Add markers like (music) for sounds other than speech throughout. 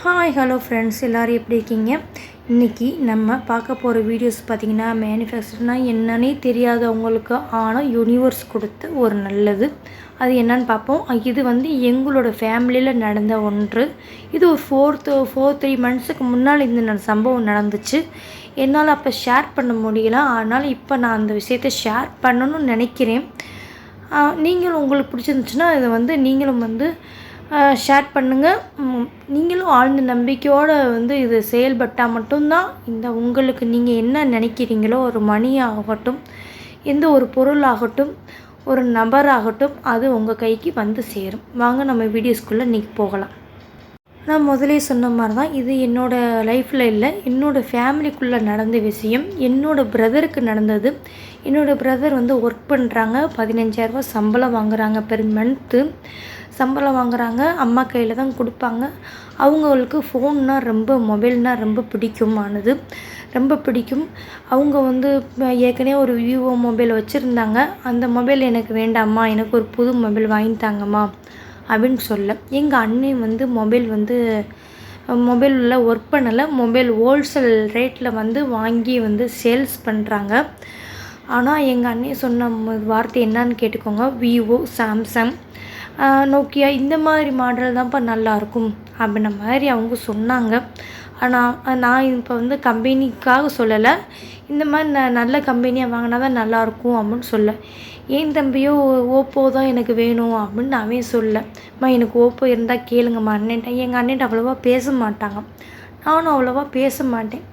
Hi hello friends எல்லோரும் எப்படி இருக்கீங்க? இன்றைக்கி நம்ம பார்க்க போகிற வீடியோஸ் பார்த்திங்கன்னா மேனுஃபேக்சர்னால் என்னன்னே தெரியாதவங்களுக்கு ஆனால் யூனிவர்ஸ் கொடுத்த ஒரு நல்லது. அது என்னன்னு பார்ப்போம். இது வந்து எங்களோட ஃபேமிலியில் நடந்த ஒன்று. இது ஒரு ஃபோர்த்து ஃபோர் த்ரீ மந்த்ஸுக்கு முன்னால் இந்த சம்பவம் நடந்துச்சு. என்னால் அப்போ ஷேர் பண்ண முடியல. ஆனால் இப்போ நான் அந்த விஷயத்தை ஷேர் பண்ணணும்னு நினைக்கிறேன். நீங்களும் உங்களுக்கு பிடிச்சிருந்துச்சுன்னா இதை வந்து நீங்களும் வந்து ஷேர் பண்ணுங்கள் நீங்களும் ஆழ்ந்த நம்பிக்கையோடு வந்து இது செயல்பட்டால் மட்டும்தான் இந்த உங்களுக்கு நீங்கள் என்ன நினைக்கிறீங்களோ ஒரு மணி ஆகட்டும் எந்த ஒரு பொருள் ஆகட்டும் ஒரு நபராகட்டும் அது உங்கள் கைக்கு வந்து சேரும். வாங்க நம்ம வீடியோஸ்குள்ளே இன்றைக்கி போகலாம். நான் முதலே சொன்ன மாதிரி தான் இது என்னோடய லைஃப்பில் இல்லை என்னோடய ஃபேமிலிக்குள்ளே நடந்த விஷயம் என்னோடய பிரதருக்கு நடந்தது. என்னோடய பிரதர் வந்து ஒர்க் பண்ணுறாங்க பதினஞ்சாயிரரூபா சம்பளம் வாங்குகிறாங்க பெர் மந்த்து சம்பளம் வாங்குகிறாங்க அம்மா கையில் தான் கொடுப்பாங்க. அவங்களுக்கு ஃபோன்னால் ரொம்ப மொபைல்னால் ரொம்ப பிடிக்குமானது. ரொம்ப பிடிக்கும். அவங்க வந்து ஏற்கனவே ஒரு விவோ மொபைல் வச்சுருந்தாங்க. அந்த மொபைல் எனக்கு வேண்டாம்மா எனக்கு ஒரு புது மொபைல் வாங்கி தாங்கம்மா அப்படின்னு சொல்ல. எங்கள் அண்ணன் வந்து மொபைல் வந்து மொபைலில் ஒர்க் பண்ணலை. மொபைல் ஹோல்சேல் ரேட்டில் வந்து வாங்கி வந்து சேல்ஸ் பண்ணுறாங்க ஆனால் எங்கள் அண்ணன் சொன்ன வார்த்தை என்னான்னு கேட்டுக்கோங்க. விவோ சாம்சங் நோக்கியா இந்த மாதிரி மாடல் தான்ப்பா நல்லாயிருக்கும் அப்படின்ன மாதிரி அவங்க சொன்னாங்க. ஆனால் நான் இப்போ வந்து கம்பெனிக்காக சொல்லலை. இந்த மாதிரி ந நல்ல கம்பெனியாக வாங்கினா தான் நல்லாயிருக்கும் அப்படின்னு சொல்ல. ஏன் தம்பியோ ஓப்போ தான் எனக்கு வேணும் அப்படின்னு அவன் சொல்ல. அம்மா எனக்கு ஓப்போ இருந்தால் கேளுங்கம்மா அண்ணன்ட்ட எங்கள் அண்ணன்ட்ட அவ்வளோவா பேச மாட்டாங்க. நானும் அவ்வளோவா பேச மாட்டேன்.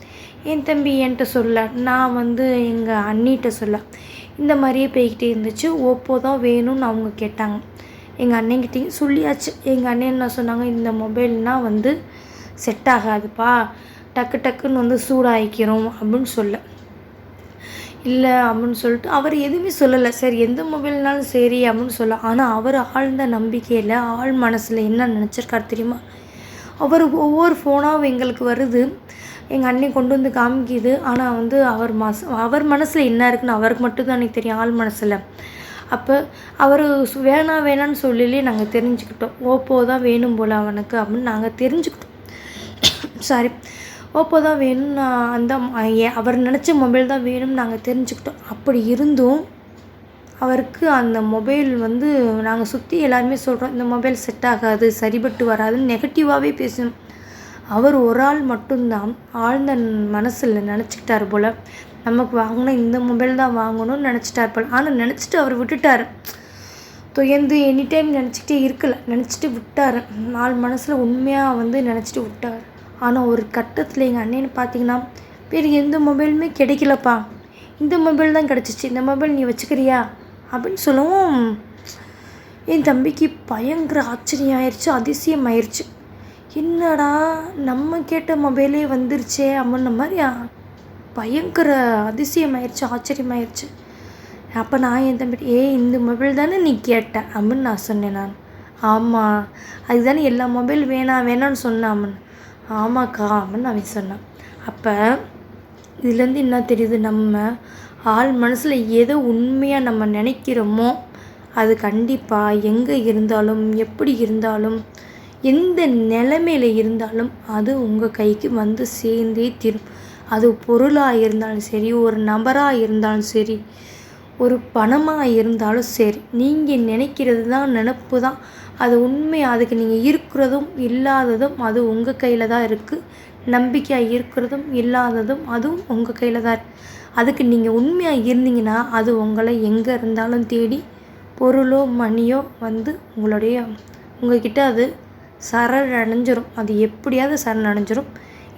என் தம்பி என்கிட்ட சொல்ல? நான் வந்து எங்கள் அண்ணிகிட்ட சொல்ல. இந்த மாதிரியே போய்கிட்டே இருந்துச்சு. ஓப்போ தான் வேணும்னு அவங்க கேட்டாங்க. எங்கள் அண்ணன்கிட்டையும் சொல்லியாச்சு. எங்கள் அண்ணன் என்ன சொன்னாங்க இந்த மொபைல்னால் வந்து செட் ஆகாதுப்பா. டக்கு டக்குன்னு வந்து சூடாகிக்கிறோம் அப்படின்னு சொல்ல. இல்லை அப்படின்னு சொல்லிட்டு அவர் எதுவுமே சொல்லலை. சரி எந்த மொபைல்னாலும் சரி அப்படின்னு சொல்ல. ஆனால் அவர் ஆழ்ந்த நம்பிக்கையில் ஆள் மனசில் என்ன நினச்சிருக்காரு தெரியுமா? அவர் ஒவ்வொரு ஃபோனாகவும் எங்களுக்கு வருது. எங்கள் அண்ணன் கொண்டு வந்து காமிக்குது. ஆனால் வந்து அவர் மனசு அவர் மனசில் என்ன இருக்குன்னு அவருக்கு மட்டும்தான் எனக்கு தெரியும் ஆள் மனசில். அப்போ அவர் வேணாம் வேணான்னு சொல்லி நாங்கள் தெரிஞ்சுக்கிட்டோம். ஓப்போ தான் வேணும் போல் அவனுக்கு அப்படின்னு நாங்கள் தெரிஞ்சுக்கிட்டோம். (coughs) சாரி ஓப்போ தான் வேணும் அந்த அவர் நினச்ச மொபைல் தான் வேணும்னு நாங்கள் தெரிஞ்சுக்கிட்டோம். அப்படி இருந்தும் அவருக்கு அந்த மொபைல் வந்து நாங்கள் சுற்றி எல்லாருமே சொல்கிறோம் இந்த மொபைல் செட் ஆகாது சரிபட்டு வராதுன்னு நெகட்டிவாகவே பேசணும். அவர் ஒரு ஆள் மட்டும்தான் ஆழ்ந்த மனசில் நினச்சிக்கிட்டார் போல். நமக்கு வாங்கினா இந்த மொபைல் தான் வாங்கணும்னு நினச்சிட்டார் போல். ஆனால் நினச்சிட்டு அவர் விட்டுட்டார். துயந்து எனி டைம் நினச்சிக்கிட்டே இருக்கல. நினச்சிட்டு விட்டார். நாலு மனசில் உண்மையாக வந்து நினச்சிட்டு விட்டார். ஆனால் ஒரு கட்டத்தில் எங்கள் அண்ணன் பார்த்தீங்கன்னா வேறு எந்த மொபைலுமே கிடைக்கலப்பா. இந்த மொபைல் தான் கிடச்சிச்சு. இந்த மொபைல் நீ வச்சுக்கிறியா? அப்படின்னு சொல்லவும் என் தம்பிக்கு பயங்கர ஆச்சரியம் ஆயிடுச்சு அதிசயம் ஆயிடுச்சு என்னடா நம்ம கேட்ட மொபைலே வந்துருச்சே அப்படின்ன மாதிரி பயங்கர அதிசயமாயிருச்சு ஆச்சரியமாயிருச்சு. அப்போ நான் என் தம்பி ஏ இந்த மொபைல் தானே நீ கேட்ட? அப்படின்னு நான் சொன்னேன் நான். ஆமாம் அதுதானே எல்லா மொபைல் வேணாம் வேணாம்னு சொன்னான் ஆமாக்கா அப்படின்னு அவன் சொன்னான். அப்போ இதுலேருந்து என்ன தெரியுது? நம்ம ஆள் மனசில் எதை உண்மையாக நம்ம நினைக்கிறோமோ அது கண்டிப்பாக எங்கே இருந்தாலும் எப்படி இருந்தாலும் எந்த நிலைமையில் இருந்தாலும் அது உங்கள் கைக்கு வந்து சேர்ந்தே தீரும். அது பொருளாக இருந்தாலும் சரி ஒரு நபராக இருந்தாலும் சரி ஒரு பணமாக இருந்தாலும் சரி நீங்கள் நினைக்கிறது தான் நினப்பு தான். அது உண்மை அதுக்கு நீங்கள் இருக்கிறதும் இல்லாததும் அது உங்கள் கையில் தான் இருக்குது நம்பிக்கையாக இருக்கிறதும் இல்லாததும் அதுவும் உங்கள் கையில் தான் அதுக்கு நீங்கள் உண்மையாக இருந்தீங்கன்னா அது உங்களை எங்கே இருந்தாலும் தேடி பொருளோ மணியோ வந்து உங்களுடைய உங்கள்கிட்ட அது சரணடைஞ்சிரும் அது எப்படியாவது சரணடைஞ்சிரும்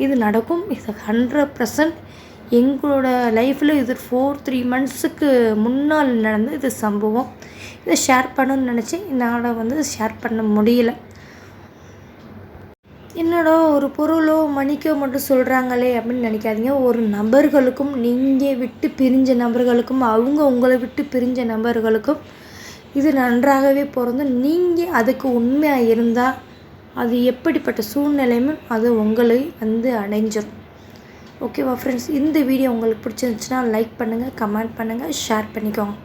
இது நடக்கும். இது ஹண்ட்ரட் பர்சன்ட் எங்களோட லைஃப்பில் இது ஃபோர் த்ரீ மந்த்ஸுக்கு முன்னால் நடந்த இது சம்பவம். இதை ஷேர் பண்ணணும்னு நினச்சேன். என்னால் வந்து ஷேர் பண்ண முடியல. என்னடா ஒரு பொருளோ மணிக்கோ மட்டும் சொல்கிறாங்களே அப்படின்னு நினைக்காதீங்க. ஒரு நபர்களுக்கும் நீங்கள் விட்டு பிரிஞ்ச நபர்களுக்கும் அவங்க உங்களை விட்டு பிரிஞ்ச நபர்களுக்கும் இது நன்றாகவே பிறந்து நீங்கள் அதுக்கு உண்மையாக இருந்தால் அது எப்படிப்பட்ட சூழ்நிலையுமே அது உங்களை வந்து அடைஞ்சிடும் ஓகேவா ஃப்ரெண்ட்ஸ் இந்த வீடியோ உங்களுக்கு பிடிச்சிருந்துச்சுன்னா லைக் பண்ணுங்கள் கமெண்ட் பண்ணுங்கள் ஷேர் பண்ணிக்கோங்க.